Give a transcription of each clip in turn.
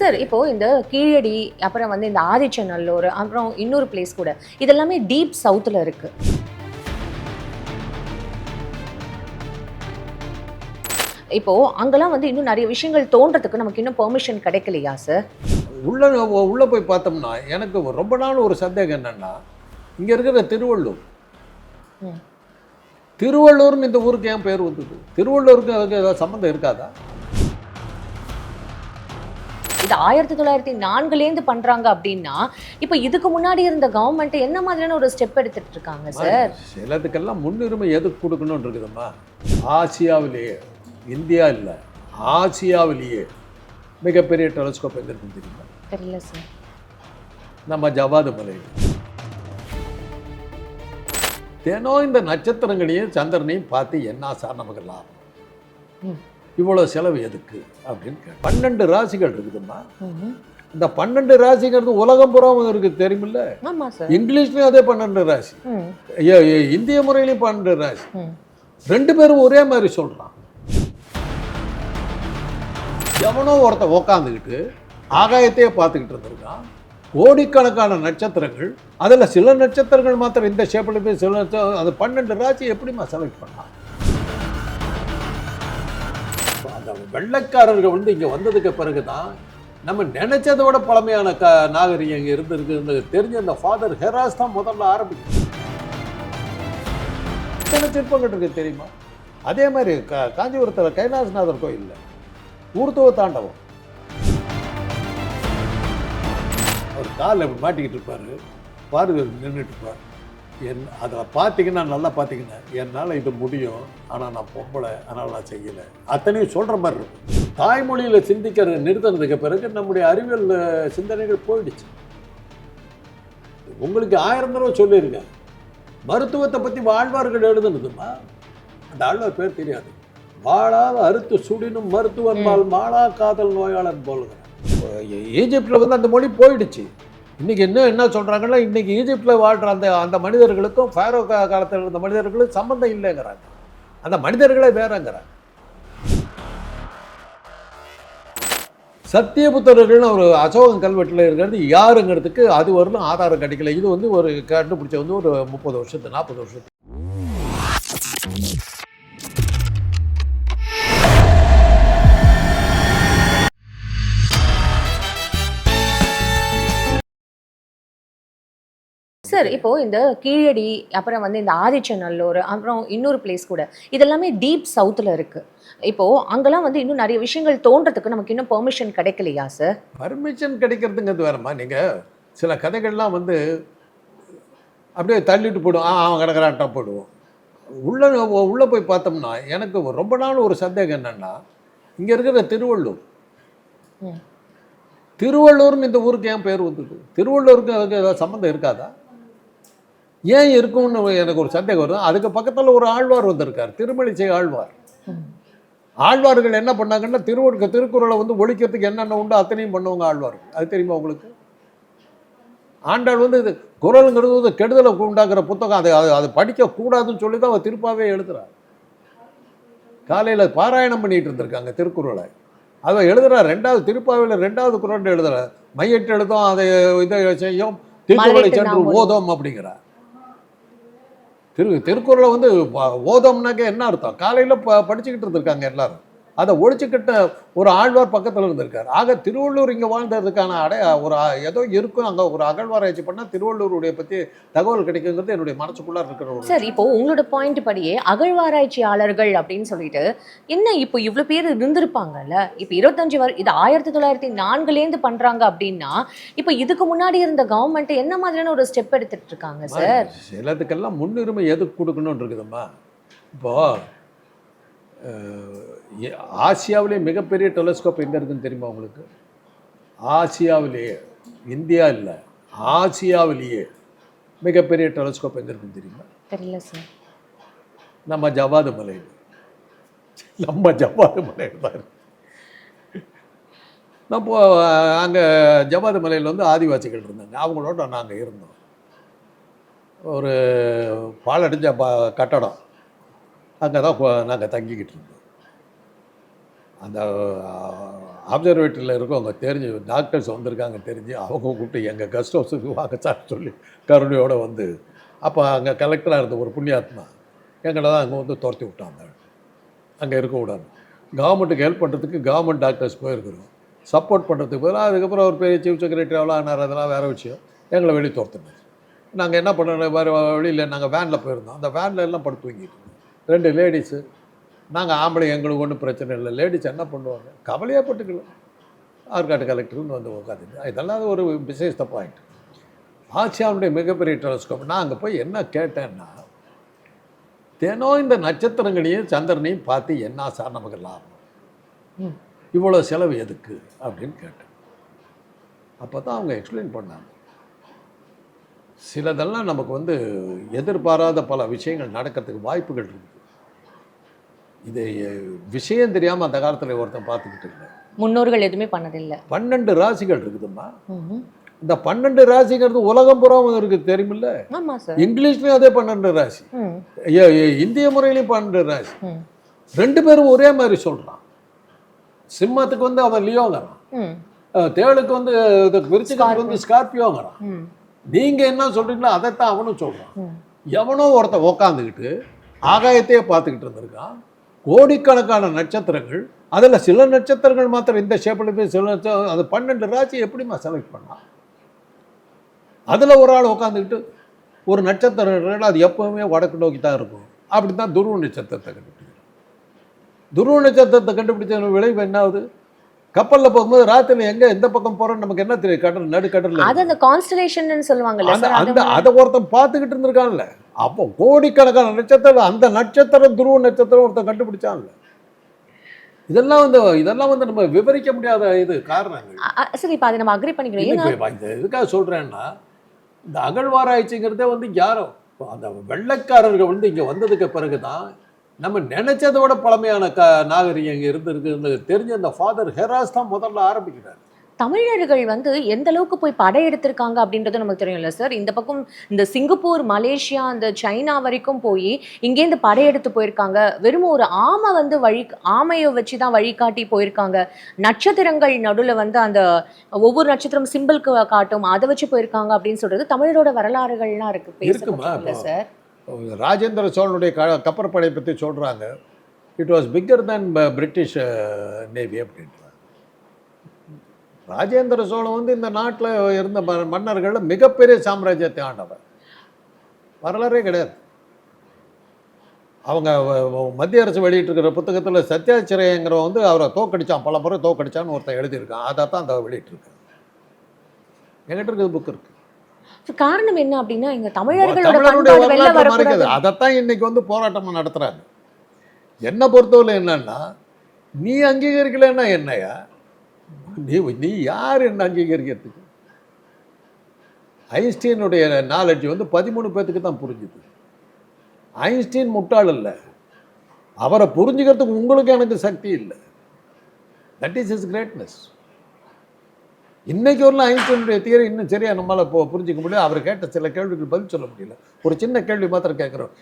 Sir இப்போ இந்த கீழடி அப்புறம் வந்து இந்த ஆதிச்சநல்லூர் அப்புறம் இன்னொரு பிளேஸ் கூட. இதெல்லாமே டீப் சவுத்தில் இருக்கு. இப்போ அங்கெல்லாம் வந்து இன்னும் நிறைய விஷயங்கள் தோன்றதுக்கு நமக்கு இன்னும் பெர்மிஷன் கிடைக்கலையா சார் உள்ள உள்ளே போய் பார்த்தோம்னா எனக்கு ரொம்ப நாள் ஒரு சந்தேகம் என்னன்னா இங்கே இருக்கிற திருவள்ளூர். திருவள்ளூர்னு இந்த ஊருக்கு ஏன் பேர் வந்தது? திருவள்ளூருக்கு சம்மந்தம் இருக்காதா? இது ஆயிரத்தி தொள்ளாயிரத்தி நான்குலேருந்து பண்றாங்க அப்படின்னா இப்போ இதுக்கு முன்னாடி இருந்த கவர்மெண்ட் என்ன மாதிரியான ஒரு ஸ்டெப் எடுத்துட்டு இருக்காங்க சார் சிலதுக்கெல்லாம் முன்னுரிமை எதுக்கு கொடுக்கணும்னு இருக்குதும்மா? ஆசியாவிலேயே இந்தியா இல்லை ஆசியாவிலேயே மிகப்பெரிய டெலஸ்கோப் எங்க இருக்குன்னு தெரியுமா? தெரியல சார் நம்ம ஜவாது மலையில் தினம் இந்த நட்சத்திரங்களையும் சந்திரனையும் பார்த்து என்ன சார் நமக்கு லாபம். இவ்வளோ செலவு எதுக்கு அப்படின்னு கேட்டேன். பன்னெண்டு ராசிகள் இருக்குதும்மா. இந்த பன்னெண்டு ராசிங்கிறது உலகம் புறாவும் இருக்குது தெரியுமில்ல? இங்கிலீஷ்லயும் அதே பன்னெண்டு ராசி. இந்திய முறையிலையும் பன்னெண்டு ராசி. ரெண்டு பேரும் ஒரே மாதிரி சொல்றான். எவனோ ஒருத்தன் உக்காந்துக்கிட்டு ஆகாயத்தையே பார்த்துக்கிட்டு இருந்திருக்கான். கோடிக்கணக்கான நட்சத்திரங்கள் அதில் சில நட்சத்திரங்கள் மாத்திரம் இந்த ஷேப்பில் போய் சில நட்ச- அது பன்னெண்டு ராசி எப்படிம்மா செலக்ட் பண்ணான்? வெள்ளைக்காரர்கள் வந்து இங்கே வந்ததுக்கு பிறகு தான் நம்ம நினைச்சதை விட பழமையான க நாகரிகம் இங்கே இருந்திருக்குன்னு தெரிஞ்ச அந்த ஃபாதர் ஹெராஸ் தான் முதல்ல ஆரம்பிக்கும் எத்தனை சிற்பங்கள் இருக்கு தெரியுமா? அதே மாதிரி கா காஞ்சிபுரத்தில் கைலாசநாதர் கோயிலில் ஊர்த்துவ தாண்டவம். அவர் காலில் மாட்டிக்கிட்டு இருப்பார் பார்வையில் நின்றுட்டு இருப்பார். என் அதை பார்த்தீங்கன்னா நல்லா பார்த்தீங்கன்னா என்னால் இது முடியும். ஆனால் நான் பொம்பளை. அதனால் நான் செய்யலை. அத்தனையும் சொல்கிற மாதிரி இருக்கும். தாய்மொழியில் சிந்திக்கிற நிறுத்தினதுக்கு பிறகு நம்முடைய அறிவியல் சிந்தனைகள் போயிடுச்சு. உங்களுக்கு ஆயிரம் தடவை சொல்லியிருக்கேன். மருத்துவத்தை பற்றி வாழ்வார்கள் எழுதுனதுமா? அந்த ஆழ்வார் பேர் தெரியாது. வாழாத அறுத்து சுடினும் மருத்துவன்பால் மாளா காதல் நோயாளன் போலுங்க ஈஜிப்டில் வந்து அந்த மொழி போயிடுச்சு. இன்றைக்கி இன்னும் என்ன சொல்கிறாங்கன்னா இன்றைக்கி ஈஜிப்டில் வாழ்கிற அந்த அந்த மனிதர்களுக்கும் ஃபேரோ கா காலத்தில் இருந்த மனிதர்களுக்கும் சம்மந்தம் இல்லைங்கிறாங்க. அந்த மனிதர்களே வேறங்கிறாங்க. சத்தியபுத்தர்கள்னு ஒரு அசோகன் கல்வெட்டில் இருக்கிறது யாருங்கிறதுக்கு அது வரலும் ஆதாரம் கிடைக்கல. இது வந்து ஒரு கண்டுபிடிச்ச வந்து ஒரு முப்பது வருஷத்து நாற்பது வருஷத்து. சார் இப்போ இந்த கீழடி அப்புறம் வந்து இந்த ஆதிச்சநல்லூர் அப்புறம் இன்னொரு பிளேஸ் கூட இதெல்லாமே டீப் சவுத்தில் இருக்கு. இப்போ அங்கெல்லாம் வந்து இன்னும் நிறைய விஷயங்கள் தோன்றதுக்கு நமக்கு இன்னும் பெர்மிஷன் கிடைக்கலையா சார் பர்மிஷன் கிடைக்கிறதுங்கிறது வேறம்மா. நீங்கள் சில கதைகள்லாம் வந்து அப்படியே தள்ளிட்டு போடுவோம் ஆ அவன் கிடக்கிறான்ட்டா போடுவோம். உள்ளே உள்ளே போய் பார்த்தோம்னா எனக்கு ரொம்ப நாள் ஒரு சந்தேகம் என்னன்னா இங்கே இருக்கிற திருவள்ளூர். திருவள்ளூர்னு இந்த ஊருக்கு ஏன் பேர் வந்தது திருவள்ளூருக்கு அதுக்கு ஏதாவது சம்மந்தம் இருக்காதா? ஏன் இருக்கும்னு எனக்கு ஒரு சந்தேகம் வரும் அதுக்கு பக்கத்தில் ஒரு ஆழ்வார் வந்திருக்கார். திருமலிசை ஆழ்வார். ஆழ்வார்கள் என்ன பண்ணாங்கன்னா திருவள்ளுக்கு திருக்குறளை வந்து ஒழிக்கிறதுக்கு என்னென்ன உண்டோ அத்தனையும் பண்ணுவாங்க ஆழ்வார்கள். அது தெரியுமா உங்களுக்கு? ஆண்டாள் வந்து இது குரலுங்கிறது வந்து கெடுதலை உண்டாக்குற புத்தகம். அதை அது அது படிக்கக்கூடாதுன்னு சொல்லி தான் அவர் திருப்பாவே எழுதுறார். காலையில் பாராயணம் பண்ணிட்டு இருந்திருக்காங்க திருக்குறளை. அதை எழுதுறார். ரெண்டாவது திருப்பாவையில் ரெண்டாவது குரல் எழுதுறார். மையிட்டு எழுதும் அதை இதை செய்யும் திருக்குறளை சென்று ஓதோம் அப்படிங்கிறார். திரு திருக்குறளை வந்து ஓதம்னாக்க என்ன அர்த்தம்? காலையில் ப படிச்சுக்கிட்டு இருந்திருக்காங்க எல்லாரும். அதை ஒழிச்சுக்கிட்ட ஒரு ஆழ்வார் பக்கத்தில் இருந்திருக்கார். ஆக திருவள்ளூர் இங்கே வாழ்ந்ததுக்கான அடைய ஒரு ஏதோ இருக்கும். அங்கே ஒரு அகழ்வாராய்ச்சி பண்ணால் திருவள்ளூருடைய பற்றி தகவல் கிடைக்குங்கிறது என்னுடைய மனசுக்குள்ளார இருக்கிற ஒரு சார் இப்போ உங்களோட பாயிண்ட் படியே அகழ்வாராய்ச்சியாளர்கள் அப்படின்னு சொல்லிட்டு என்ன இப்போ இவ்வளோ பேர் இருந்திருப்பாங்கல்ல? இப்போ இருபத்தஞ்சு வரு இது ஆயிரத்தி தொள்ளாயிரத்தி நான்குலேருந்து பண்றாங்க அப்படின்னா இப்போ இதுக்கு முன்னாடி இருந்த கவர்மெண்ட் என்ன மாதிரியான ஒரு ஸ்டெப் எடுத்துட்டு இருக்காங்க சார்? சிலதுக்கெல்லாம் முன்னுரிமை எதுக்கு கொடுக்கணும்னு இருக்குதும்மா. இப்போ அஹ், எ- ஆசியாவிலே மிகப்பெரிய டெலஸ்கோப் எங்கே இருக்குன்னு தெரியுமா உங்களுக்கு? ஆசியாவிலேயே இந்தியா இல்லை ஆசியாவிலேயே மிகப்பெரிய டெலஸ்கோப் எங்கே இருக்குன்னு தெரியுமா? தெரியல சார் நம்ம ஜவாது மலையில் நம்ம ஜவாது மலையில் தான். அப்போ அங்கே ஜவாது மலையில் வந்து ஆதிவாசிகள் இருந்தாங்க. அவங்களோட நாங்கள் இருந்தோம். ஒரு பாலடைஞ்ச ப கட்டடம். அங்கே தான் நாங்கள் தங்கிக்கிட்டு இருந்தோம். அந்த அப்சர்வேட்டரியில் இருக்கவங்க தெரிஞ்சு டாக்டர்ஸ் வந்திருக்காங்க தெரிஞ்சு அவங்க கூப்பிட்டு எங்கள் கெஸ்ட் ஹவுஸுக்கு வாங்க சார் சொல்லி கருணையோடு வந்து அப்போ அங்கே கலெக்டராக இருந்த ஒரு புண்ணியாத்மா எங்களை தான் அங்கே வந்து துரத்தி விட்டாங்க அங்கே இருக்கக்கூடாது கவர்மெண்ட்டுக்கு ஹெல்ப் பண்ணுறதுக்கு கவர்மெண்ட் டாக்டர்ஸ் போயிருக்கிறோம். சப்போர்ட் பண்ணுறதுக்கு பதிலாக அதுக்கப்புறம் அவர் பெரிய சீஃப் செக்ரட்டரி அவ்வளோ ஆனார் அதெல்லாம் வேறு விஷயம். எங்களை வெளியே துரத்துனார். நாங்கள் என்ன பண்ணோம் வேறு வழியில் நாங்கள் வேனில் போயிருந்தோம். அந்த வேனில் எல்லாம் படுத்து தூங்கிட்டு ரெண்டு லேடிஸு. நாங்கள் ஆம்பளை எங்களுக்கு ஒன்றும் பிரச்சனை இல்லை. லேடிஸ் என்ன பண்ணுவாங்க? கவலையாக பட்டுக்கல ஆற்காட்டு கலெக்டர்னு வந்து உட்காந்துட்டு இதெல்லாம் ஒரு விசேஷ பாயிண்ட் ஆசியாவுடைய மிகப்பெரிய டெலஸ்கோப் நான் அங்கே போய் என்ன கேட்டேன்னா தினம் இந்த நட்சத்திரங்களையும் சந்திரனையும் பார்த்து என்ன சார் நமக்கு லாபம். இவ்வளோ செலவு எதுக்கு? அப்படின்னு கேட்டேன். அப்போ தான் அவங்க எக்ஸ்பிளைன் பண்ணாங்க. சிலதெல்லாம் நமக்கு வந்து எதிர்பாராத பல விஷயங்கள் நடக்கிறதுக்கு வாய்ப்புகள் இருக்குது. இது விஷயம் தெரியாமல் அந்த காலத்தில் ஒருத்தன் பார்த்துக்கிட்டு இல்லை முன்னோர்கள் எதுவுமே பண்ணதில்லை. பன்னெண்டு ராசிகள் இருக்குதும்மா. இந்த பன்னெண்டு ராசிங்கிறது உலகம் புறாவும் இருக்குது தெரியுமில்ல? இங்கிலீஷ்லேயும் அதே பன்னெண்டு ராசி. இந்திய முறையிலையும் பன்னெண்டு ராசி. ரெண்டு பேரும் ஒரே மாதிரி சொல்கிறான் சிம்மத்துக்கு வந்து அவன் லியோங்கிறான் தேளுக்கு வந்து இது விருச்சிகத்துக்கு வந்து ஸ்கார்பியோங்கிறான் நீங்க என்ன சொல்றீங்களோ அதைத்தான் அவனும் சொல்றான். எவனோ ஒருத்தன் உக்காந்துக்கிட்டு ஆகாயத்தையே பார்த்துக்கிட்டு இருந்திருக்கான். கோடிக்கணக்கான நட்சத்திரங்கள் அதில் சில நட்சத்திரங்கள் மாத்திரம் இந்த ஷேப்பில் போய் சில நட்சத்திரம் அது பன்னெண்டு ராசி எப்படிம்மா செலக்ட் பண்ணான் அதில் ஒரு ஆள் உட்காந்துக்கிட்டு ஒரு நட்சத்திரம் அது எப்பவுமே வடக்கு நோக்கி தான் இருக்கும். அப்படி தான் துருவ நட்சத்திரத்தை கண்டுபிடிக்கிறோம் துருவ நட்சத்திரத்தை கண்டுபிடிச்ச விளைவு என்ன ஆகுது? கப்பலில் போகும்போது ராத்திரி எங்கே எந்த பக்கம் போகிறோம் நமக்கு என்ன தெரியும்? கடல் நடுக்கடலில் அது அந்த கான்ஸ்டலேஷன் சார் அந்த அதை ஒருத்தன் பார்த்துக்கிட்டு இருந்திருக்கான்ல. அப்போ கோடிக்கணக்கான நட்சத்திரம் அந்த நட்சத்திரம் துருவ நட்சத்திரம் ஒருத்தன் கண்டுபிடிச்சான்ல. இதெல்லாம் வந்து இதெல்லாம் வந்து நம்ம விவரிக்க முடியாத இது காரணங்கள். சரி இப்போ அதை நம்ம அக்ரி பண்ணிக்கிறோம். இந்த இதுக்காக சொல்றேன்னா இந்த அகழ்வாராய்ச்சிங்கிறதே வந்து யாரோ அந்த வெள்ளைக்காரர்கள் வந்து இங்க வந்ததுக்கு பிறகுதான் நம்ம நினைச்சதை விட பழமையான க நாகரிகம் இங்க இருந்திருக்கு தெரிஞ்ச அந்த ஃபாதர் ஹெராஸ் தான் முதல்ல ஆரம்பிக்கிறார். தமிழர்கள் வந்து எந்த அளவுக்கு போய் படையெடுத்திருக்காங்க அப்படின்றது நமக்கு தெரியும்ல சார் இந்த பக்கம் இந்த சிங்கப்பூர் மலேசியா அந்த சைனா வரைக்கும் போய் இங்கேருந்து படையெடுத்து போயிருக்காங்க. வெறும் ஒரு ஆமை வந்து வழி ஆமையை வச்சு தான் வழிகாட்டி போயிருக்காங்க. நட்சத்திரங்கள் நடுவில் வந்து அந்த ஒவ்வொரு நட்சத்திரம் சிம்பிளுக்கு காட்டும் அதை வச்சு போயிருக்காங்க அப்படின்னு சொல்றது தமிழரோட வரலாறுகள்லாம் இருக்கு. இருக்குமா? சார் ராஜேந்திர சோழனுடைய க கப்பற்படை பற்றி சொல்கிறாங்க it was bigger than British navy அப்படின்றாங்க ராஜேந்திர சோழன் வந்து இந்த நாட்டில் இருந்த மன்னர்களில் மிகப்பெரிய சாம்ராஜ்யத்தை ஆண்டவர். வரலாறே கிடையாது. அவங்க மத்திய அரசு வெளியிட்டிருக்கிற புத்தகத்தில் சத்யாச்சிரயங்கிறவன் வந்து அவரை தோக்கடிச்சான் பல முறை தோக்கடிச்சான்னு ஒருத்தன் எழுதியிருக்கான். அதை தான் அந்த வெளியிட்டிருக்கான் என்கிட்ட இருக்குது புக் இருக்கு. So, காரணம் என்ன அப்படின்னா இங்க தமிழர்களோட தமிழருடைய பண்பாடு வெளில வரலாற்றை மறைக்குது வரக்கூடாது. அதைத்தான் இன்னைக்கு வந்து போராட்டமா நடத்துறாங்க. என்னை பொறுத்தவரை என்னன்னா நீ அங்கீகரிக்கலைன்னா என்னையா நீ நீ யார் என்ன அங்கீகரிக்கிறதுக்கு? ஐன்ஸ்டீனுடைய நாலெட்ஜ் வந்து பதிமூணு பேர்த்துக்கு தான் புரிஞ்சுது. ஐன்ஸ்டீன் முட்டாள் இல்லை அவரை புரிஞ்சுக்கிறதுக்கு உங்களுக்கு எனக்கு சக்தி இல்லை. தட் இஸ் இஸ் கிரேட்னஸ் இன்னைக்கு வரலாம் ஐன்ஸ்டீனுடைய தியரி இன்னும் சரியாக நம்மளால் இப்போ புரிஞ்சிக்க முடியல. அவர் கேட்ட சில கேள்விகள் பதில் சொல்ல முடியல. ஒரு சின்ன கேள்வி மாத்திரம் கேட்குறோம்.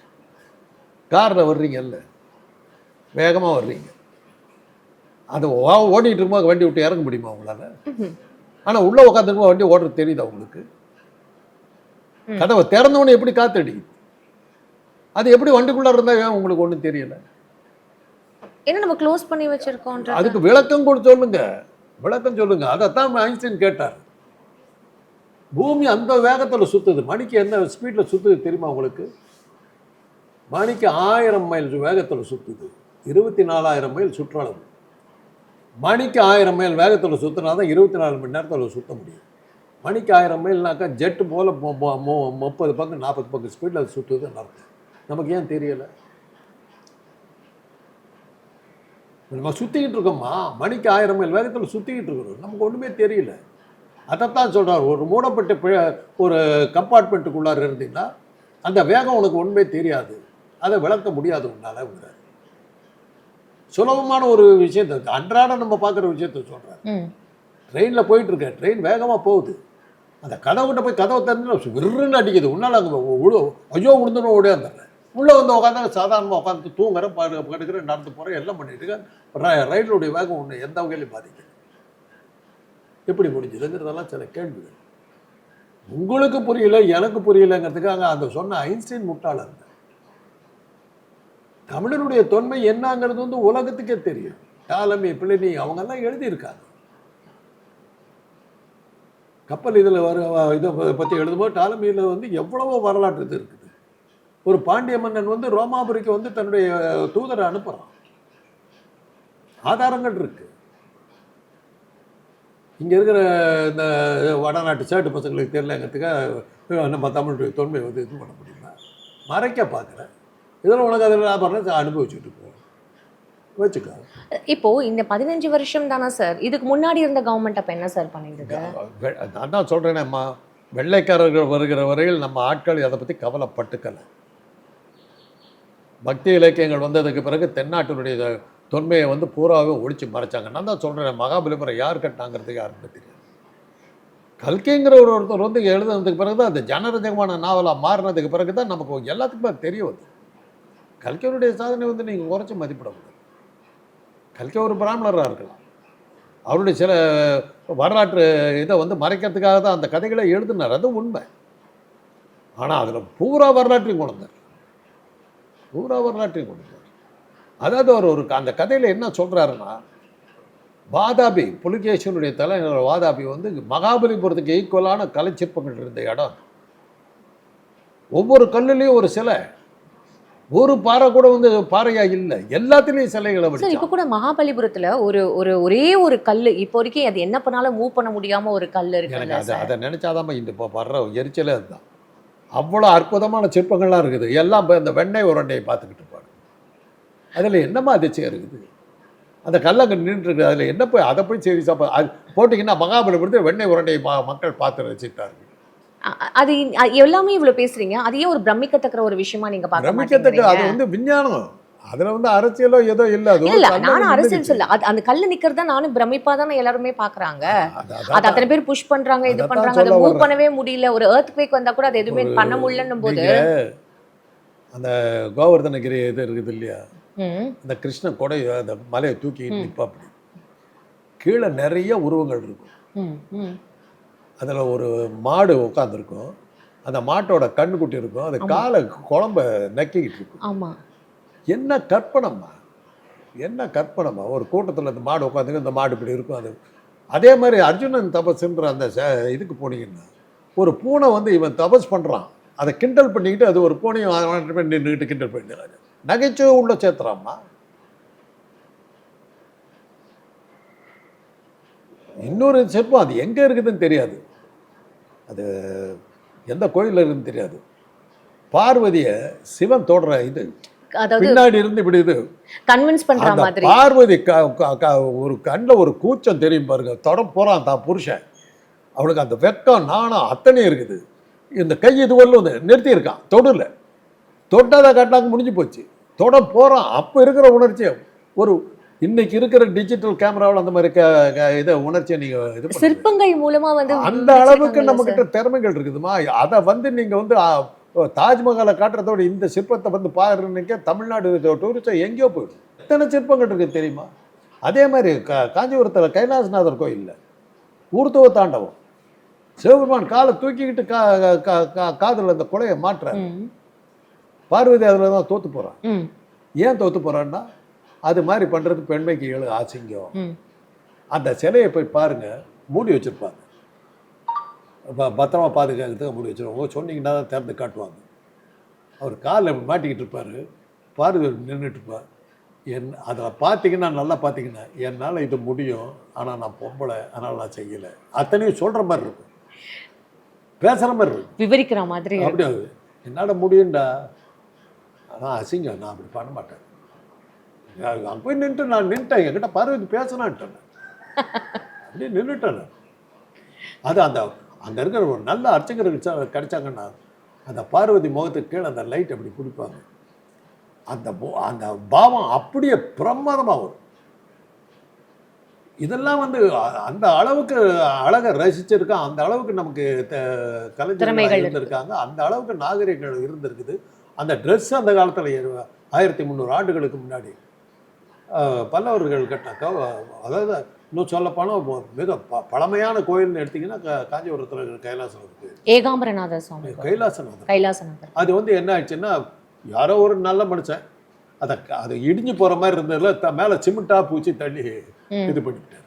காரில் வர்றீங்கல்ல? வேகமாக வர்றீங்க. அது ஓடிட்டு இருக்கும்போது வண்டி விட்டு இறங்க முடியுமா உங்களால? ம்ஹும். ஆனால் உள்ளே உட்காந்துருக்கும் வண்டி ஓடுறது தெரியுதா உங்களுக்கு? ம். கதவை திறந்தவொடனே எப்படி காத்தடிக்குது அது எப்படி வண்டிக்குள்ளே இருந்தால் ஏன் உங்களுக்கு ஒன்றும் தெரியல? என்ன நம்ம க்ளோஸ் பண்ணி வச்சிருக்கோம்ன்றது? அதுக்கு விளக்கம் கூட சொல்லுங்க. விளக்கம் சொல்லுங்க. அதைத்தான் ஐன்ஸ்டீன் கேட்டார். பூமி அந்த வேகத்தில் சுத்துது. மணிக்கு என்ன ஸ்பீடில் சுத்துது தெரியுமா உங்களுக்கு? மணிக்கு ஆயிரம் மைல் வேகத்தில் சுத்துது. இருபத்தி நாலாயிரம் மைல் சுற்றளவு மணிக்கு ஆயிரம் மைல் வேகத்தில் சுற்றினா தான் இருபத்தி நாலு மணி நேரத்தில் சுற்ற முடியும். மணிக்கு ஆயிரம் மைல்னாக்கா ஜெட்டு போல் முப்பது பங்கு நாற்பது பங்கு ஸ்பீடில் அது சுற்றுதுன்னு அர்த்தம்? நமக்கு ஏன் தெரியலை? நம்ம சுற்றிக்கிட்டு இருக்கோம்மா மணிக்கு ஆயிரம் மைல் வேகத்தில் சுற்றிக்கிட்டு இருக்கிறோம். நமக்கு ஒன்றுமே தெரியல. அதைத்தான் சொல்கிறார் ஒரு மூடப்பட்ட ஒரு கம்பார்ட்மெண்ட்டுக்குள்ளார இருந்தீங்கன்னா அந்த வேகம் உனக்கு ஒன்றுமே தெரியாது. அதை விளக்க முடியாது உன்னால சுலபமான ஒரு விஷயத்தை அன்றாட நம்ம பார்க்குற விஷயத்த சொல்கிறார் ம். ட்ரெயினில் போயிட்டு இருக்க ட்ரெயின் வேகமாக போகுது. அந்த கதவுகிட்ட போய் கதவை திறந்து விருன்னு அடிக்குது. உன்னால் அங்கே ஐயோ விழுந்துடும் ஓடியாந்துடுறேன் உள்ளே வந்து உட்காந்து சாதாரணமாக உட்காந்து தூங்குறேன் படு படுக்கிறேன் நடந்து போகிறேன் எல்லாம் பண்ணிட்டு இருக்கேன் ரயிலுடைய வேகம் ஒன்று எந்த வகையிலையும் பாதிக்கல எப்படி முடிஞ்சதுங்கிறதெல்லாம் சில கேள்விகள். உங்களுக்கு புரியல எனக்கு புரியலங்கிறதுக்காக அந்த சொன்ன ஐன்ஸ்டைன் முட்டாளர் தமிழனுடைய தொன்மை என்னங்கிறது வந்து உலகத்துக்கே தெரியும். டாலமி பிளினி அவங்கெல்லாம் எழுதியிருக்காங்க. கப்பல் இதில் வர இதை பற்றி எழுதும்போது டாலமியில் வந்து எவ்வளவோ வரலாற்று இது இருக்குது. ஒரு பாண்டிய மன்னன் வந்து ரோமாபுரிக்கு வந்து தன்னுடைய தூதரை அனுப்புகிறான் ஆதாரங்கள் இருக்கு. இங்கே இருக்கிற இந்த வடநாட்டு சேட்டு பசங்களுக்கு தெரியலங்கிறதுக்காக நம்ம தமிழுடைய தொன்மை வந்து இது பண்ண முடியுமா? மறைக்க பார்க்குறேன் இதில் உனக்கு அதில் லாபம் அனுபவிச்சுட்டு போ வச்சுக்கோ இப்போ இந்த பதினஞ்சு வருஷம் தானே சார் இதுக்கு முன்னாடி இருந்த கவர்மெண்ட் அப்ப என்ன சார் பண்ணிருந்தது வெ- நான் தான் சொல்கிறேனேம்மா வெள்ளைக்காரர்கள் வருகிற வரையில் நம்ம ஆட்கள் அதை பற்றி கவலைப்பட்டுக்கல பக்தி இலக்கியங்கள் வந்ததுக்கு பிறகு தென்னாட்டினுடைய தொன்மையை வந்து பூராவே ஒழிச்சு மறைச்சாங்க நான் தான் சொல்கிறேன் மகாபலிபுரம் யார் கட்டினாங்கிறதுக்கு யாருக்குமே தெரியாது கல்கிங்கிற ஒரு ஒருத்தர் வந்து எழுதுனதுக்கு பிறகு தான் அந்த ஜனரஞ்சகமான நாவலாக மாறினதுக்கு பிறகு தான் நமக்கு எல்லாத்துக்குமே தெரிய வருது கல்கியோருடைய சாதனை வந்து நீங்கள் குறைச்சி மதிப்பிட முடியாது கல்கி ஒரு பிராமணராக இருக்கலாம். அவருடைய சில வரலாற்று இதை வந்து மறைக்கிறதுக்காக தான் அந்த கதைகளை எழுதினார். அது உண்மை. ஆனால் அதில் பூரா வரலாற்றையும் கொண்டார் பூரா வரலாற்றையும் கொண்டார் அதாவது அவர் ஒரு அந்த கதையில் என்ன சொல்கிறாருன்னா வாதாபி புலிகேசனுடைய தலைநகர் வாதாபி வந்து மகாபலிபுரத்துக்கு ஈக்குவலான கலைச்சிற்பங்கள் இருந்த இடம். ஒவ்வொரு கல்லுலேயும் ஒரு சிலை. ஒரு பாறை கூட வந்து பாறையா இல்லை. எல்லாத்துலேயும் சிலைகளை வச்சு இப்ப கூட மகாபலிபுரத்துல ஒரு ஒரு ஒரே ஒரு கல்லு. இப்போ வரைக்கும் அது என்ன பண்ணாலும் மூவ் பண்ண முடியாம ஒரு கல் எனக்கு இருக்குல்ல அதை அதை நினச்சாதான் இந்த இப்போ வர்ற எரிச்சலே அதுதான். அவ்வளோ அற்புதமான சிற்பங்கள்லாம் இருக்குது. எல்லாம் இப்போ இந்த வெண்ணெய் உருண்டையை பார்த்துக்கிட்டு இருப்பாங்க. அதில் என்னம்மா அதிர்ச்சியம் இருக்குது? அந்த கல்லங்க நின்றுருக்கு அதில் என்ன போய் அதை போய் சரி சாப்பா அது போட்டிங்கன்னா மகாபலிபுரத்தில் வெண்ணெய் உருண்டையை மக்கள் பார்த்து ரசித்தார்கள் அது எல்லாமே இவ்வளவு பேசுறீங்க. அதையே ஒரு பிரமிக்கத்தக்க ஒரு விஷயமா நீங்க பார்க்க பிரமிக்கத்தக்க அது வந்து விஞ்ஞானம். அதில் வந்து அரசியலோ ஏதோ இல்லை. அது இல்ல நானும் அரசியல். சொல்ல அது அந்த கல்லு நிக்கிறதா நானும் பிரமிப்பா தானே எல்லாருமே பாக்குறாங்க. அது- அத்தனை பேர் புஷ் பண்றாங்க இது பண்றாங்க அதை மூவ். பண்ணவே முடியல. ஒரு எர்த் குவேக் வந்தா கூட அது எதுவுமே பண்ண முடியலன்னும் போது அந்த கோவர்தனகிரி இது இருக்குது இல்லையா? ம், அந்த கிருஷ்ணன் கொடை அந்த மலையை தூக்கி நிற்பாப்படி கீழே நிறைய உருவங்கள் இருக்கும். அதில் ஒரு மாடு உட்காந்துருக்கும் அந்த மாட்டோட கண்ணுக்குட்டி இருக்கும் அது காலை குழம்ப நக்கிக்கிட்டு இருக்கும் ஆமா. என்ன கற்பனைம்மா? என்ன கற்பனைம்மா? ஒரு கூட்டத்தில் இந்த மாடு உட்காந்துங்க இந்த மாடு இப்படி இருக்கும். அது அதே மாதிரி அர்ஜுனன் தபஸ்ன்ற அந்த இதுக்கு போனீங்கன்னா ஒரு பூனை வந்து இவன் தபஸ் பண்ணுறான் அதை கிண்டல் பண்ணிக்கிட்டு அது ஒரு பூனையும் நின்றுக்கிட்டு கிண்டல் பண்ணிடுறாங்க நகைச்சுவை உள்ள சேர்த்துறாம்மா. இன்னொரு சிற்பம் அது எங்கே இருக்குதுன்னு தெரியாது. அது எந்த கோயிலில் இருக்குதுன்னு தெரியாது. பார்வதியை சிவன் தொடுற இது பின்னாடி இருந்து இப்படி இது. கன்வின்ஸ் பண்ற மாதிரி. பார்வதி ஒரு கண்ணில் ஒரு கூச்சம் தெரியும் பாருங்க. தொட போறான் தான் புருஷன். அவளுக்கு அந்த வெக்கம் நாணம் அத்தனையும் இருக்குது. இந்த கை இது வந்து நிறுத்தியிருக்கான். தொடல. தொட்டாத காட்டாங்க முடிஞ்சு போச்சு. தொட போறான். அப்போ இருக்கிற உணர்ச்சி ஒரு இன்னைக்கு இருக்கிற டிஜிட்டல் கேமராவில் அந்த மாதிரி இதை உணர்ச்சியை நீங்க இது. சிற்பங்கள் மூலமா வந்து அந்த அளவுக்கு வச்சிருக்காங்கல்ல நம்ம சார். கிட்ட திறமைகள் இருக்குதுமா? அதை வந்து நீங்க வந்து தாஜ்மஹாலை காட்டுறதோட இந்த சிற்பத்தை வந்து பாருன்னே தமிழ்நாடு டூரிஸ்ட் எங்கேயோ போயிடும். எத்தனை சிற்பங்கள் இருக்கு தெரியுமா? அதே மாதிரி கா காஞ்சிபுரத்தில் கைலாசநாதர் கோயில்ல ஊர்த்துவ தாண்டவம். சிவபெருமான் காலை தூக்கிக்கிட்டு கா கா- கா- காதுல அந்த குலையை மாற்ற பார்வதி அதில் தான் தோத்து போறான். ம், ஏன் தோத்து போறான்னா அது மாதிரி பண்றது பெண்மைக்கு ஏழு ஆசிங்கம். அந்த சிலையை போய் பாருங்க மூடி வச்சிருப்பாங்க. பத்திரமா பாதுகாக்கிறதுக்கு மூடி வச்சிருவாங்க சொன்னீங்கன்னா தான் திறந்து காட்டுவாங்க. அவர் காலில் மாட்டிக்கிட்டு இருப்பார். பார்வை நின்றுட்டு இருப்பார் என் அதில் பார்த்தீங்கன்னா நல்லா பார்த்தீங்கன்னா என்னால் இது முடியும். ஆனால் நான் பொம்பளை. அதனால் நான் செய்யலை. அத்தனையும் சொல்கிற மாதிரி இருக்கும். பேசுகிற மாதிரி இருக்கும். விவரிக்கிற மாதிரி இருக்கு. அப்படி அது. என்னால் முடியும்டா. அதான் அசிங்கம். நான் அப்படி பண்ண மாட்டேன். அங்கே போய் நின்றுட்டு நான் நின்ட்டேன். என்கிட்ட பார்வதி பேசினான்ட்டேன். அப்படியே நின்றுட்டேன் நான். அது அந்த அங்கே இருக்கிற ஒரு நல்ல அர்ச்சகர் கிடைச்சா- கிடைச்சாங்கன்னா அந்த பார்வதி முகத்துக்கு கீழே அந்த லைட் அப்படி பிடிப்பாங்க அந்த அந்த பாவம் அப்படியே பிரமாதமாக வரும். இதெல்லாம் வந்து அந்த அளவுக்கு அழகை ரசிச்சிருக்கான் அந்த அளவுக்கு நமக்கு கலைஞர்கள் இருந்திருக்காங்க அந்த அளவுக்கு நாகரிகங்கள் இருந்திருக்குது. அந்த ட்ரெஸ் அந்த காலத்தில் ஆயிரத்தி முந்நூறு ஆண்டுகளுக்கு முன்னாடி பல்லவர்கள் கட்ட க- அதாவது இன்னும் சொல்லப்போனால் மிக ப பழமையான கோயில்னு எடுத்தீங்கன்னா காஞ்சிபுரத்தில் இருக்கிற கைலாசம் இருக்குது ஏகாம்பரநாதர் சுவாமி. கைலாசநாதர். கைலாசநாதர். அது வந்து என்ன ஆயிடுச்சுன்னா யாரோ ஒரு நல்ல மனுஷன் அதை அது இடிஞ்சு போகிற மாதிரி இருந்ததுல த மேலே சிமெண்ட்டாக பூச்சி தள்ளி. இது பண்ணிவிட்டார்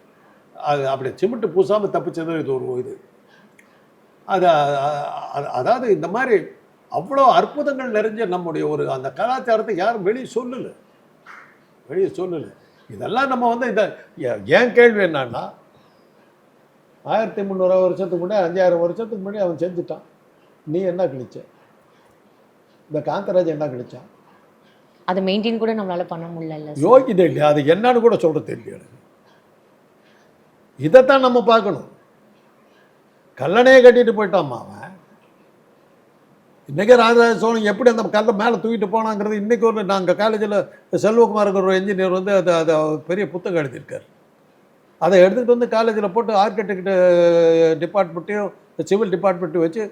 அது அப்படி சிமெண்ட் பூசாமல் தப்பிச்சது இது ஒரு இது. அது அதாவது இந்த மாதிரி அவ்வளோ அற்புதங்கள் நிறைஞ்ச நம்முடைய ஒரு அந்த கலாச்சாரத்தை யாரும் வெளியே சொல்லலை. வெளியே சொல்லலை. இதெல்லாம் நம்ம வந்து இந்த ஏ- ஏன் கேள்வி என்னன்னா ஆயிரத்தி முந்நூறு வருஷத்துக்கு முன்னாடி அஞ்சாயிரம் வருஷத்துக்கு முன்னாடி அவன் செஞ்சுட்டான். நீ என்ன கிழிச்ச? இந்த காந்தராஜ் என்ன கிழிச்சான் அதை மெயின்டைன் கூட நம்மளால பண்ண முடியல யோகிதை இல்லையா அது என்னன்னு கூட சொல்றது தெரியல எனக்கு. இதைத்தான் நம்ம பார்க்கணும். கல்லணையை கட்டிட்டு போயிட்டாமா அவன். இன்றைக்கே ராஜராஜ சோழன் எப்படி அந்த கல்லை மேலே தூக்கிட்டு போனாங்கிறது இன்றைக்கி ஒரு நாங்கள் காலேஜில் செல்வகுமார்ங்கிற ஒரு என்ஜினியர் வந்து அதை அதை பெரிய புத்தகம் எழுதியிருக்கார். அதை எடுத்துகிட்டு வந்து காலேஜில் போட்டு ஆர்கிடெக்ட் டிபார்ட்மெண்ட்டையும் சிவில் டிபார்ட்மெண்ட்டையும் வச்சு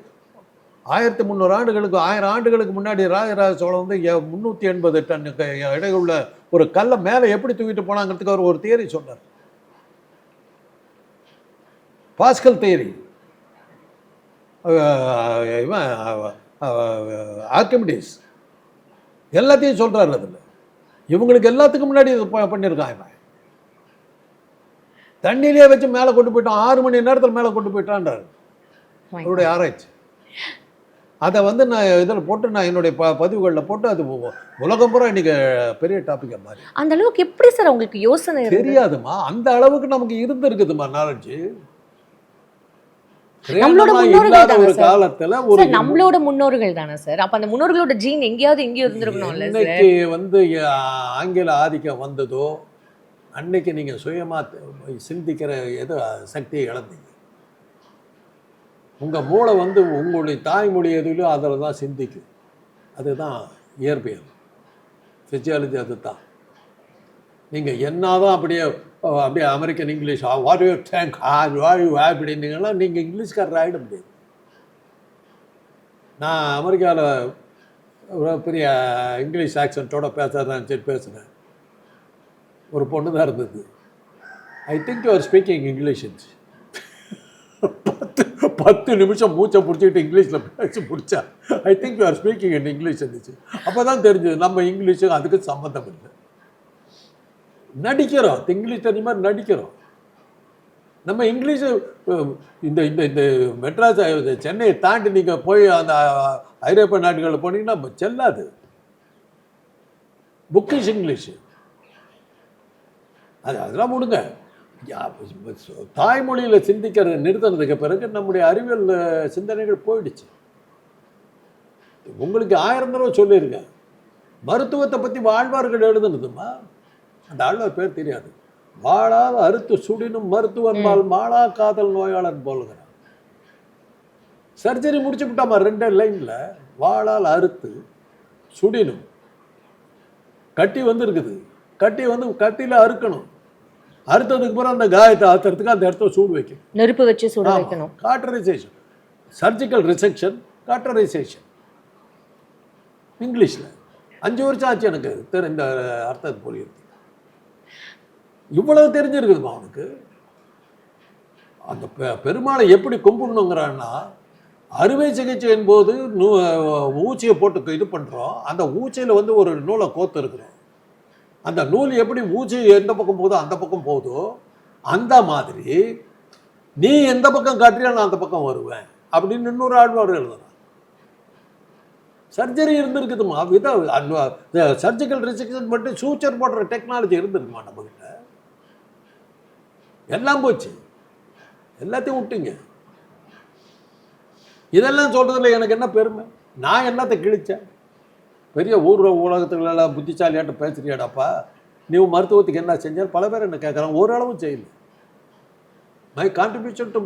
ஆயிரத்தி முந்நூறு ஆண்டுகளுக்கு ஆயிரம் ஆண்டுகளுக்கு முன்னாடி ராஜராஜ சோழன் வந்து எ- முந்நூற்றி எண்பது டன் இடையுள்ள ஒரு கல்லை மேலே எப்படி தூக்கிட்டு போனாங்கிறதுக்கு அவர் ஒரு தியரி சொன்னார். பாஸ்கல் தியரி இவன் ஆர்கிமிடிஸ். எல்லாத்தையும் சொல்றாரு அதில். இவங்களுக்கு எல்லாத்துக்கும் முன்னாடி இது பண்ணியிருக்கான் இவன். தண்ணியிலே வச்சு மேலே கொண்டு போயிட்டான் ஆறு மணி நேரத்தில் மேலே கொண்டு போயிட்டான்றார். அவருடைய ஆராய்ச்சி. அதை வந்து நான் இதில் போட்டு நான் என்னுடைய ப பதிவுகளில் போட்டு அது உலகம் பூரா இன்னைக்கு பெரிய டாப்பிக்காக மாறி. அந்த அளவுக்கு எப்படி சார் உங்களுக்கு யோசனை? தெரியாதுமா அந்த அளவுக்கு நமக்கு இருந்திருக்குதுமா நாலேஜ் நம்மளோட முன்னோர்கள் தானே? காலத்துல ஒரு நம்மளோட முன்னோர்கள் தானே சார்? அப்ப அந்த முன்னோர்களோட ஜீன் எங்கேயாவது எங்கேயோ இருந்திருக்கணும்ல சார்? என்னைக்கு வந்து ஆங்கில ஆதிக்கம் வந்ததோ அன்னைக்கு நீங்க சுயமா சிந்திக்கிற எது சக்தியை இழந்தீங்க. உங்க மூளை வந்து உங்களுடைய தாய்மொழி எதுலையோ அதில் தான் சிந்திக்கும் அதுதான் இயற்பியல். ஃபிசியாலஜி அதுதான். நீங்க என்னதான் அப்படியே அஹ், அப்படியே Oh, அப்படியே American English what you thank அப்படின்னீங்கன்னா நீங்கள் இங்கிலீஷ்காரர் ஆகிட முடியாது. நான் அமெரிக்காவில் ஒரு பெரிய இங்கிலீஷ் ஆக்சன்ட்டோட பேசுகிறேன் சரி பேசுகிறேன் ஒரு பொண்ணு தான் இருந்தது. I think you are speaking English பத்து பத்து நிமிஷம் மூச்சை பிடிச்சிக்கிட்டு இங்கிலீஷில் பேசி பிடிச்சா I think you are speaking in English இருந்துச்சு அப்போ தான் தெரிஞ்சது நம்ம இங்கிலீஷும் அதுக்கு சம்மந்தம் இல்லை. நடிக்கிறோம். இங்கிலீஷ் தெரியுமா நடிக்கிறோம். நம்ம இங்கிலீஷ் இந்த இந்த இந்த மெட்ராஸ் சென்னையை தாண்டி நீங்கள் போய் அந்த ஐரோப்பிய நாடுகளில் போனீங்கன்னா செல்லாது. புக்கிஷ் இங்கிலீஷு அது அதெல்லாம் விடுங்க. தாய்மொழியில் சிந்திக்கிறத நிறுத்தினதுக்கு பிறகு நம்முடைய அறிவியல் சிந்தனைகள் போயிடுச்சு. உங்களுக்கு ஆயிரம் தடவை சொல்லியிருக்கேன். மருத்துவத்தை பற்றி வாழ்வார்கள் எழுதுனதுமா? அந்த ஆழ்வார் பேர் தெரியாது. வாழாத அறுத்து சுடினும் மருத்துவன்பால் மாளா காதல் நோயாளன் போலுகிறான் சர்ஜரி முடிச்சு விட்டாமா ரெண்டே லைன்ல? வாழால் அறுத்து சுடினும். கட்டி வந்து இருக்குது கட்டி வந்து கத்தியில அறுக்கணும். அறுத்ததுக்கு பிறகு அந்த காயத்தை ஆத்துறதுக்கு அந்த இடத்துல சூடு வைக்கணும். நெருப்பு வச்சு சுட வைக்கணும். காட்டரைசேஷன் சர்ஜிக்கல் ரிசெக்ஷன் காட்டரைசேஷன் இங்கிலீஷில் அஞ்சு வருஷம் ஆச்சு எனக்கு. தெரி இந்த அர்த்தத்தை புரியுது இவ்வளவு தெரிஞ்சிருக்குதுமா அவனுக்கு அந்த பெ பெருமாளை எப்படி கும்பிடணுங்கிறான்னா அறுவை சிகிச்சையின் போது நூ ஊச்சியை போட்டு இது பண்ணுறோம் அந்த ஊச்சியில் வந்து ஒரு நூலை கோத்து இருக்கிறோம். அந்த நூல் எப்படி ஊச்சி எந்த பக்கம் போதோ அந்த பக்கம் போதோ அந்த மாதிரி நீ எந்த பக்கம் காட்டுறியோ நான் அந்த பக்கம் வருவேன் அப்படின்னு இன்னொரு ஆழ்வார் எழுதுறான் சர்ஜரி இருந்திருக்குதுமா? வித சர்ஜிக்கல் ரிசெக்ஷன் மட்டும் சூச்சர் போடுற டெக்னாலஜி இருந்திருக்குமா நம்மகிட்ட? எல்லாம் போச்சு. எல்லாத்தையும் விட்டுங்க. இதெல்லாம் சொல்றதுல எனக்கு என்ன பெருமை? நான் என்னத்தை கிழிச்சேன்? பெரிய ஊர் உலகத்துல எல்லாம் புத்திசாலியாட்ட பேசுறியாடாப்பா? நீ மருத்துவத்துக்கு என்ன செஞ்சால் பல பேர் என்ன கேட்குறாங்க ஓரளவும் செய்யல. My contribution to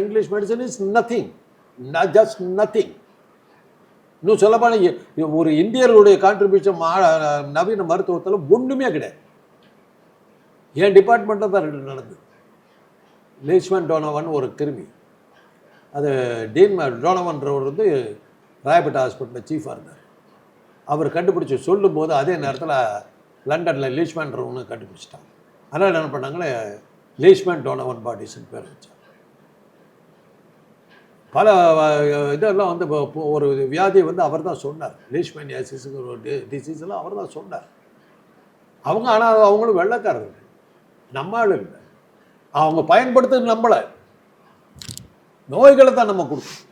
English medicine is nothing just nothing இன்னும் சொல்லப்போனால் ஒரு இந்தியர்களுடைய கான்ட்ரிபியூஷன் நவீன மருத்துவத்தில் ஒன்றுமே கிடையாது. என் டிபார்ட்மெண்ட்டில் தான் நடந்தது. லேஷ்மன் டோனவன் ஒரு கிருமி. அது டீன் டோனவன்றவர் வந்து ராயப்பேட்டை ஹாஸ்பிட்டலில் சீஃபாக இருந்தார். அவர் கண்டுபிடிச்சி சொல்லும்போது அதே நேரத்தில் லண்டனில் லீஷ்மேன்றவங்க கண்டுபிடிச்சிட்டாங்க. அதனால் என்ன பண்ணாங்களே லீஷ்மேன் டோனவன் பாடிஸ்னு பேர் வச்சாங்க. பல இதெல்லாம் வந்து இப்போ- ஒரு வியாதியை வந்து அவர் தான் சொன்னார். லீஷ்மேனியாசிஸுங்கிற ஒரு டி டிசீஸ்லாம் அவர் தான் சொன்னார். அவங்க ஆனால் அவங்களும் வெள்ளக்காரர்கள். நம்ம ஆள் இல்லை. அவங்க பயன்படுத்துறது நம்மளை. நோய்களை தான் நம்ம கொடுக்கணும்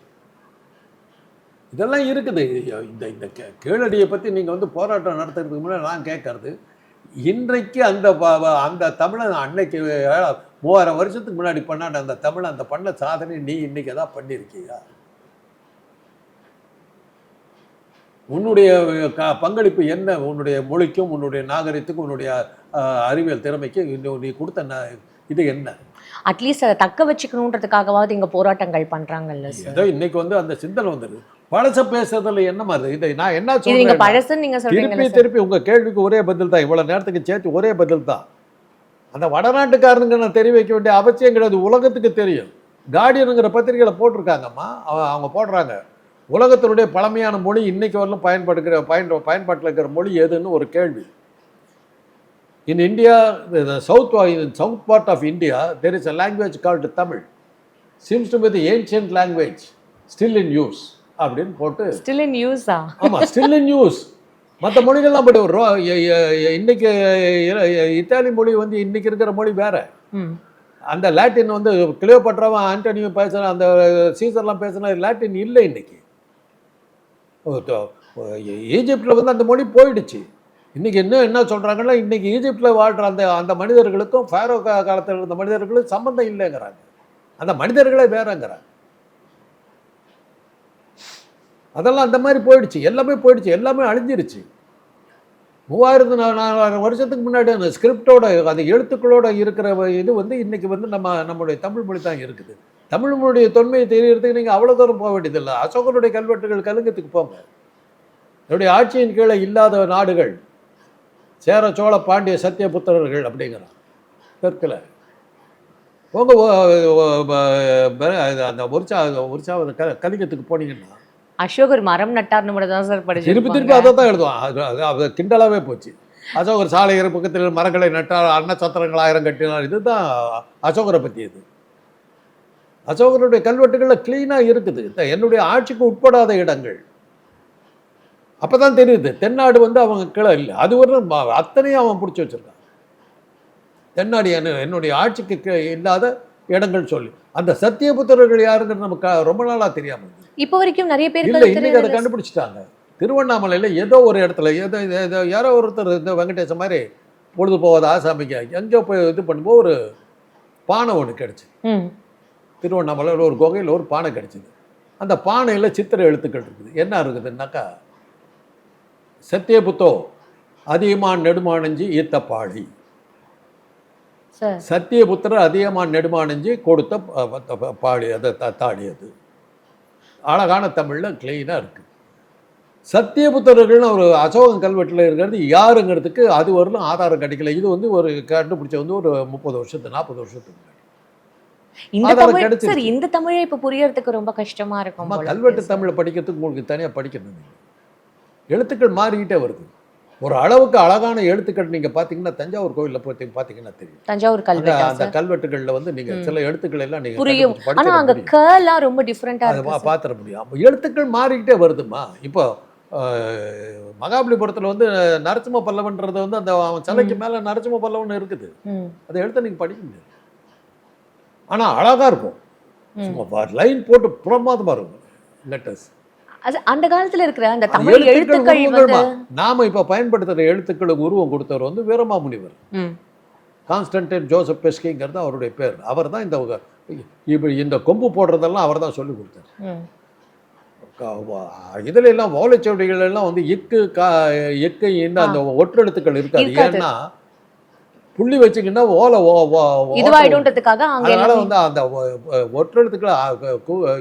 இதெல்லாம் இருக்குது. இந்த இந்த கே- கீழடியை பற்றி நீங்கள் வந்து போராட்டம் நடத்துறதுக்கு முன்னாடி நான் கேட்கறது இன்றைக்கு அந்த அந்த தமிழன் அன்னைக்கு மூவாயிரம் வருஷத்துக்கு முன்னாடி பண்ணாண்ட அந்த தமிழ் அந்த பண்ண சாதனை நீ இன்னைக்கு தான் பண்ணியிருக்கியா உன்னுடைய க- பங்களிப்பு என்ன? உன்னுடைய மொழிக்கும் உன்னுடைய நாகரிகத்துக்கும் உன்னுடைய அறிவியல் திறமைக்கும் இன்னும் நீ கொடுத்த ந- இது என்ன? அட்லீஸ்ட் அதை தக்க வச்சுக்கணுன்றதுக்காகவாவது இங்க போராட்டங்கள் பண்றாங்கல்ல சார் ஏதோ இன்னைக்கு வந்து அந்த சிந்தனை வந்துடுது பழச பேசுறதுல என்ன மாதிரி? இதை நான் என்ன சொல்றேன் பழசுன்னு நீங்க திருப்பி திருப்பி உங்க கேள்விக்கு ஒரே பதில் தான். இவ்வளவு நேரத்துக்கு சேர்த்து ஒரே பதில் தான். அந்த வடநாட்டுக்காரனுங்க நான் தெரிய வைக்க வேண்டிய அவசியம் கிடையாது. உலகத்துக்கு தெரியும். கார்டியனுங்கிற பத்திரிகையில போட்டிருக்காங்கம்மா. அவ- அவங்க போடுறாங்க. உலகத்தினுடைய பழமையான மொழி இன்னைக்கு வரலும் பயன்படுகிற பயன் பயன்பாட்டில் இருக்கிற மொழி எதுன்னு ஒரு கேள்வி. In India south south part of India there is a language called Tamil seems to be the ancient language still in use அப்படின்னு போட்டு ஸ்டில் இன் யூஸா ஆமா ஸ்டில் இன் யூஸ் மற்ற மொழிகள்லாம் பட் இன்னைக்கு இத்தாலி மொழி வந்து இன்னைக்கு இருக்கிற மொழி வேற அந்த லாட்டின் வந்து கிளியோபட்ராவும் ஆண்டனியும் பேசுகிற அந்த சீசர்லாம் பேசுன லாட்டின் இல்லை இன்னைக்கு ஈஜிப்டில் வந்து அந்த மொழி போயிடுச்சு இன்றைக்கி என்ன என்ன சொல்கிறாங்கன்னா இன்றைக்கி ஈஜிப்டில் வாழ்கிற அந்த அந்த மனிதர்களுக்கும் ஃபேரோ காலத்தில் இருந்த மனிதர்களுக்கும் சம்மந்தம் இல்லைங்கிறாங்க. அந்த மனிதர்களே வேறங்கிறாங்க. அதெல்லாம் அந்த மாதிரி போயிடுச்சு. எல்லாமே போயிடுச்சு. எல்லாமே அழிஞ்சிருச்சு. மூவாயிரத்து நாலாயிரம் வருஷத்துக்கு முன்னாடி அந்த ஸ்கிரிப்டோட அந்த எழுத்துக்களோட இருக்கிற இது வந்து இன்னைக்கு வந்து நம்ம நம்மளுடைய தமிழ் மொழி தான் இருக்குது. தமிழ் மொழிய தொன்மையை தெரியறதுக்கு நீங்கள் அவ்வளோ தூரம் போக வேண்டியதில்லை. அசோகனுடைய கல்வெட்டுகள் கலுங்கத்துக்கு போங்க. என்னுடைய ஆட்சியின் கீழே இல்லாத நாடுகள் சேர சோழ பாண்டிய சத்தியபுத்திரர்கள் அப்படிங்கிறான். தெற்கில். ப- அந்த உற்சாக க கலிங்கத்துக்கு போனீங்கன்னா. அசோகர் மரம் நட்டார்னு மட்டும் தான் சார் திருப்பி திருப்பி படிச்சிருப்பாங்க அதை தான் எழுதுவான். அது கிண்டலாகவே போச்சு. அசோகர் சாலையர் பக்கத்தில் மரங்களை நட்டார் அன்ன சத்திரங்கள் ஆயிரம் கட்டினார். இதுதான் அசோகரை பற்றி இது அசோகருடைய கல்வெட்டுகளில் க்ளீனாக இருக்குது. என்னுடைய ஆட்சிக்கு உட்படாத இடங்கள். அப்போ தான் தெரியுது தென்னாடு வந்து அவங்க கீழே இல்லை அது ஒரு அத்தனையும் அவன் பிடிச்சி வச்சிருக்கான். தென்னாடு என்ன என்னுடைய ஆட்சிக்கு இல்லாத இடங்கள் சொல்லி அந்த சத்தியபுத்திரர்கள் யாருங்கிறது நமக்கு ரொம்ப நாளாக தெரியாமல். இப்போ வரைக்கும் நிறைய பேருக்கு இல்லை இன்னைக்கு அதை கண்டுபிடிச்சிட்டாங்க. திருவண்ணாமலையில் ஏதோ ஒரு இடத்துல ஏதோ ஏதோ- யாரோ ஒருத்தர் இந்த வெங்கடேசன் மாதிரி பொழுது போகாத ஆசாமிக்கு எங்கேயோ போய் இது பண்ணும்போது ஒரு பானை ஒன்று கிடச்சி. திருவண்ணாமலையில் ஒரு குகையில் ஒரு பானை கிடச்சிது. அந்த பானையில் சித்திர எழுத்துக்கள் இருக்குது. என்ன இருக்குதுன்னாக்கா சத்தியபுத்தோ அதிகமான் நெடுமானஞ்சி ஈத்தப்பாடி சார். சத்தியபுத்திரர் அதிகமான் நெடுமானஞ்சி கொடுத்த பாடி அதை தாடி அது. அழகான தமிழில் க்ளீனாக இருக்குது சத்தியபுத்திரர்கள்னு ஒரு அசோகன் கல்வெட்டில் இருக்கிறது யாருங்கிறதுக்கு அது வரலும் ஆதாரம் கிடைக்கல. இது வந்து ஒரு கண்டுபிடிச்ச வந்து ஒரு முப்பது வருஷத்து நாற்பது வருஷத்துக்கு இந்த தமிழ் இப்ப புரியறதுக்கு ரொம்ப கஷ்டமா இருக்கும் கல்வெட்டு. தமிழை படிக்கிறதுக்கு உங்களுக்கு தனியாக படிக்கணும். எழுத்துக்கள் மாறிக்கிட்டே வருது. ஒரு அளவுக்கு அழகான எழுத்துக்கள் நீங்கள் பார்த்தீங்கன்னா தஞ்சாவூர் கோயிலில் போய் பார்த்தீங்கன்னா தெரியும். தஞ்சாவூர் அந்த கல்வெட்டா அந்த சார்? கல்வெட்டுகளில் வந்து நீங்கள் ம். சில எழுத்துக்கள் எல்லாம் நீங்கள் புரியும். ஆனா படிச்சிட அங்க. கேர்லாம் ரொம்ப டிஃப்ரெண்டா அதை இருக்கு பா- சார். பார்த்துட முடியும். எழுத்துக்கள் மாறிக்கிட்டே வருதுமா இப்போ மகாபலிபுரத்தில் வந்து நரசிம்ம பல்லவன்றது வந்து அந்த அவன் சிலைக்கு மேலே நரசிம்ம பல்லவன் இருக்குது. அதை எழுத்த நீங்கள் படிக்க முடியாது. ஆனால் அழகாக இருக்கும். சும்மா லைன் போட்டு பிரமாதமாக இருக்கும். லெட்டர்ஸ் அந்த காலத்துல இருக்கிற அந்த தமிழ் எழுத்துக்கள் வந்து. நாம இப்ப பயன்படுத்துற எழுத்துக்களுக்கு உருவம் கொடுத்தவர் வந்து வீரமாமுனிவர். கான்ஸ்டன்டைன் ஜோசப் பெஸ்கிங்கிறது அவருடைய பேர். அவர் தான் இந்த உக- இப்ப இந்த கொம்பு போடுறதெல்லாம் அவர் தான் சொல்லி கொடுத்தார். இதுல எல்லாம் ஓலைச்சுவடிகள் எல்லாம் வந்து இக்கு கா இக்கு இந்த அந்த ஒற்றெழுத்துக்கள் இருக்காது. ஏன்னா புள்ளி வச்சுக்கிட்டா ஓலை ஓ ஓ- ஓட்டை இதுவாயிடும்ன்றதுக்காக அங்க அதனால வந்து அந்த ஒற்றெழுத்துக்கள்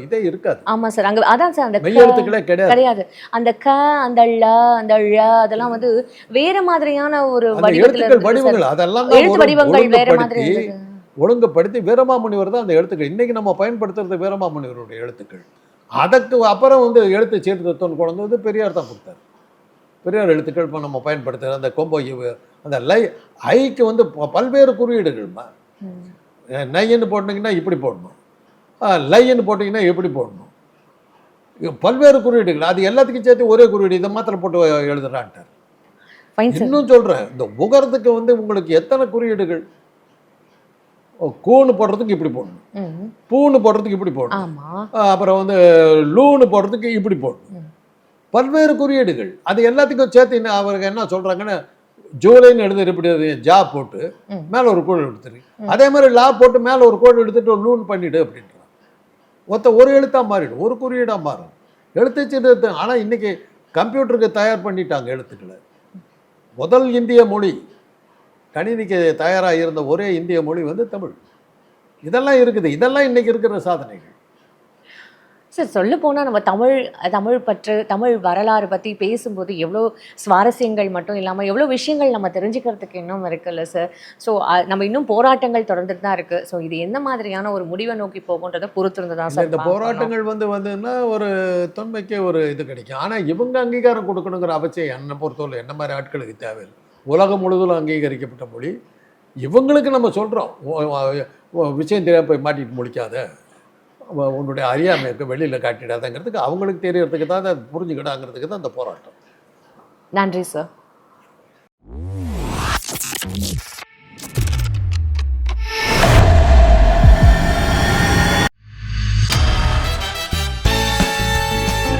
இதே இருக்காது. ஆமா சார். அங்க அதான் சார் அந்த மெய்யெழுத்துக்களே கிடையாது. கிடையாது. அந்த க அந்த ழ அந்த ழ அதெல்லாம் வந்து வேற மாதிரியான ஒரு வடிவத்துல எழுத்துக்கள். வடிவங்கள் அதெல்லாம் எழுத்து வடிவங்கள் வேற மாதிரி ஒழுங்குபடுத்தி வீரமாமுனிவர் தான் அந்த எழுத்துக்கள். இன்னைக்கு நம்ம பயன்படுத்துறது வீரமாமுனிவருடைய எழுத்துக்கள். அதற்கு அப்புறம் வந்து எழுத்து சீர்திருத்தம் கொண்டு வந்து பெரியார் தான் கொடுத்தார். பெரியார் எழுத்துக்கள் இப்போ நம்ம பயன்படுத்துகிற அந்த கொம்போ அந்த லை ஐக்கு வந்து பல்வேறு குறியீடுகள்மா ம். நைன்னு போட்டிங்கன்னா இப்படி போடணும். லைன்னு போட்டிங்கன்னா எப்படி போடணும். பல்வேறு குறியீடுகள் அது எல்லாத்துக்கும் சேர்த்து ஒரே குறியீடு இதை மாத்திரம் போட்டு எழுதுறான்ட்டார். இன்னும் சொல்கிறேன் இந்த உகரத்துக்கு வந்து உங்களுக்கு எத்தனை குறியீடுகள்? கூன்னு போடுறதுக்கு இப்படி போடணும். பூன்னு போடுறதுக்கு இப்படி போடணும். அப்புறம் வந்து லூன்னு போடுறதுக்கு இப்படி போடணும். பல்வேறு குறியீடுகள். அது எல்லாத்துக்கும் சேர்த்து அவருக்கு என்ன சொல்கிறாங்கன்னா ஜூலைன்னு எழுதி இப்படி ஜா போட்டு. மேலே ஒரு கோடு எடுத்துரு. அதே மாதிரி லா போட்டு மேலே ஒரு கோடு எடுத்துட்டு ஒரு லூன் பண்ணிடு அப்படின்றான் ஒத்த ஒரு எழுத்தா மாறிடும் ஒரு குறியீடாக மாறும். எழுத்து சின்னது ஆனால் இன்னைக்கு கம்ப்யூட்டருக்கு தயார் பண்ணிட்டாங்க எழுத்துக்களை. முதல் இந்திய மொழி கணினிக்கு தயாராக இருந்த ஒரே இந்திய மொழி வந்து தமிழ். இதெல்லாம் இருக்குது இதெல்லாம் இன்னைக்கு இருக்கிற சாதனைகள். சார் சொல்ல போனா நம்ம தமிழ் தமிழ் பற்று தமிழ் வரலாறு பத்தி பேசும்போது எவ்வளோ சுவாரஸ்யங்கள் மட்டும் இல்லாம எவ்வளோ விஷயங்கள் நம்ம தெரிஞ்சுக்கிறதுக்கு இன்னும் இருக்குல்ல சார்? ஸோ நம்ம இன்னும் போராட்டங்கள் தொடர்ந்துட்டு தான் இருக்கு. ஸோ இது எந்த மாதிரியான ஒரு முடிவை நோக்கி போகுன்றதை பொறுத்திருந்து தான் சார் இந்த. போராட்டங்கள் வந்து வந்துன்னா ஒரு தொன்மைக்கே ஒரு இது கிடைக்கும். ஆனால் இவங்க அங்கீகாரம் கொடுக்கணுங்கிற அவசியம் என்னை பொறுத்தவரை என்ன மாதிரி ஆட்களுக்கு தேவையில்லை. உலகம் முழுவதும் அங்கீகரிக்கப்பட்ட மொழி. இவங்களுக்கு நம்ம சொல்கிறோம் விஷயம் தெரியாம போய் மாட்டிட்டு முடிக்காத உன்னுடைய அறியாமை இருக்க வெளியில் காட்டிடாதங்கிறதுக்கு அவங்களுக்கு தெரியறதுக்கு தான் அதை புரிஞ்சுக்கிடாங்கிறதுக்கு தான் அந்த போராட்டம். நன்றி சார்